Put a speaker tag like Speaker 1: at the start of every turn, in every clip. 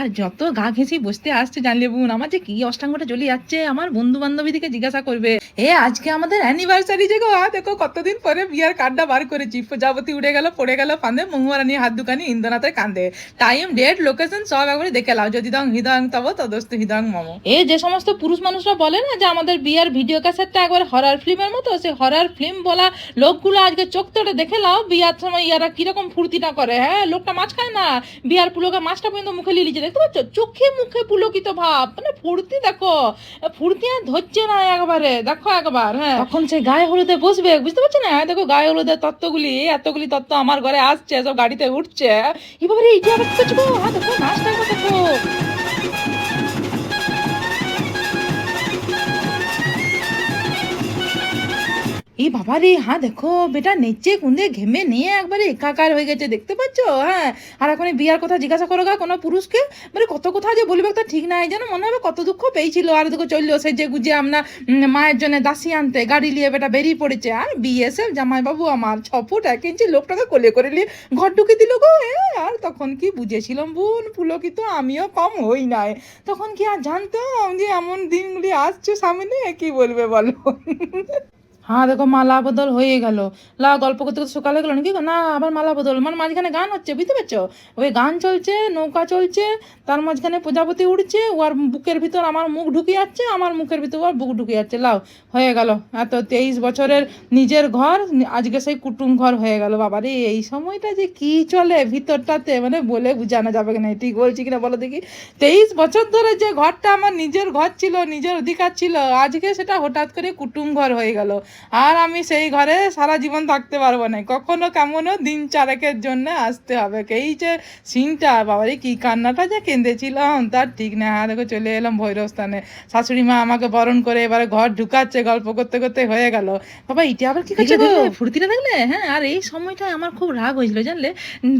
Speaker 1: আর যত গা ঘেঁষি বসতে আসছে জানলে বোন, আমার যে কি অষ্টাঙ্গটা জ্বলে যাচ্ছে, আমার বন্ধু বান্ধবী থেকে জিজ্ঞাসা করবে। এ, আজকে আমাদের অ্যানিভার্সারি যে গো দেখো কতদিন পরে বিয়ার কার্ডটা বার করেছি। প্রজাপতি উড়ে গেল, পড়ে গেল ফান্দে মহুয়ারানি হাত দুকানি ইন্দ্রনাথের কান্দে টাইম ডেট লোকেশন সব একবারে দেখে লাও, যদি দং হৃদয়ং তব, তদস্ত হৃদয়ং মম। এ, যে সমস্ত পুরুষ মানুষরা বলে না যে আমাদের বিয়ার ভিডিও ক্যাসেটটা একবার হরার ফিল্মের মতো, সে হরার ফিল্ম বলা লোকগুলো আজকে চোখ তোড়ে দেখে লাও, বিয়ার সময় ইয়ারা কীরকম ফুর্তিটা করে। হ্যাঁ লোকটা মাছ খায় না। বিয়ার পুলোকে মাছটা পর্যন্ত মুখে লিয়ে লিচে দেখতে পাচ্ছ? চোখে মুখে পুলকিত ভাব। মানে ফুর্তি দেখো। ফুর্তি আর ধরছে না একবারে। দেখো একবার হ্যাঁ। তখন সে গায়ে হলুদে বসবে, বুঝতে পারছ না? দেখো গায়ে হলুদের তত্ত্বগুলি এতগুলি তত্ত্ব আমার ঘরে আসছে, সব গাড়িতে উঠছে। এবারে এইটা আবার দেখো নাচটা দেখো এই বাবা রে হ্যাঁ দেখো, বেটা নেচে কুন্দে ঘেমে নিয়ে একবারে একাকার হয়ে গেছে, দেখতে পাচ্ছ? হ্যাঁ আর এখন বিয়ার কথা জিজ্ঞাসা করো গা কোনো পুরুষকে? মানে কত কথা যে বলবে তা ঠিক নাই যেন মনে হবে কত দুঃখ পেয়েছিল। আর দেখো চলল সে যে গুজে আমরা মায়ের জন্য দাসি আনতে গাড়ি নিয়ে বেটা বেরিয়ে পড়েছে। আর বিএসএফ জামাইবাবু আমার ছ ফুট এক ইঞ্চি লোকটাকে কোলে করে নিয়ে ঘর ঢুকে দিল গো। আর তখন কি বুঝেছিলাম বোন, পুলকিত আমিও কম হই নাই। তখন কি আর জানতাম যে এমন দিনগুলি আসছে সামনে? কি বলবে বলো? হ্যাঁ দেখো, মালা বদল হয়ে গেল। লা, গল্প করতে করতে সকালে গেল নাকি? না, আবার মালা বদল। মানে মাঝখানে গান হচ্ছে, বুঝতে পারছ? ওই গান চলছে, নৌকা চলছে, তার মাঝখানে প্রজাপতি উঠছে ওর বুকের ভিতর আমার মুখ ঢুকে যাচ্ছে, আমার মুখের ভিতর ওর বুক ঢুকে যাচ্ছে। লাও, হয়ে গেল। এত তেইশ বছরের নিজের ঘর, আজকে সেই কুটুম ঘর হয়ে গেল। বাবা রে, এই সময়টা যে কি চলে ভিতরটাতে? মানে বলে বোঝানো যাবে কিনা? ঠিক বলছি কিনা বলো দেখি? তেইশ বছর ধরে যে ঘরটা আমার নিজের ঘর ছিল, নিজের অধিকার ছিল, আজকে সেটা হঠাৎ করে কুটুম ঘর হয়ে গেল। আর আমি সেই ঘরে সারা জীবন থাকতে পারব না। কখনো কেমনও দিন চারেকের জন্য আসতে হবে। এই যে সিনটা বাবারে কি কান্নাটা যে কেঁদেছিলাম তার ঠিক না হ্যাঁ দেখো চলে এলাম ভৈরবস্থানে। শাশুড়ি মা আমাকে বরণ করে এবারে ঘর ঢুকাচ্ছে গল্প করতে করতে হয়ে গেল। বাবা এটা আবার কি করছে? ফুর্তিটা দেখলে? হ্যাঁ আর এই সময়টা আমার খুব রাগ হয়েছিল জানলে?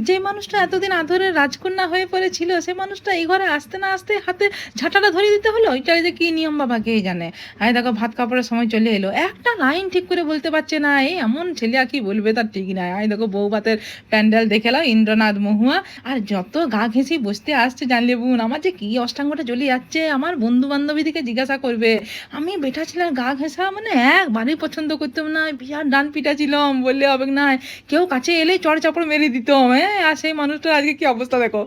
Speaker 1: যে মানুষটা এতদিন আধরে রাজকন্যা হয়ে পড়েছিল সে মানুষটা এই ঘরে আসতে না আসতে হাতে ঝাঁটাটা ধরিয়ে দিতে হলো? এটা যে কি নিয়ম বাবা কে জানে? আয় দেখো ভাত কাপড়ের সময় চলে এলো। একটা লাইন ঠিক করে বলতে পারছে না। এই এমন ছেলে আর কি বলবে তার ঠিক নাই। আমি দেখো বউ ভাতের প্যান্ডেল দেখে নাও, ইন্দ্রনাথ মহুয়া। আর যত গা ঘেঁষি বসতে আসছে জানলে বোন, আমার যে কি অষ্টাঙ্গটা জ্বলে যাচ্ছে, আমার বন্ধু বান্ধবী দিকে জিজ্ঞাসা করবে। আমি বেটা ছিলাম গা ঘেঁষা মানে একবারই পছন্দ করতাম না বিয়ার ডান পিটা ছিলাম, বললে হবে না, কেউ কাছে এলে চড় চাপড় মেরে দিতাম হ্যাঁ আর সেই মানুষটার আজকে কি অবস্থা দেখো।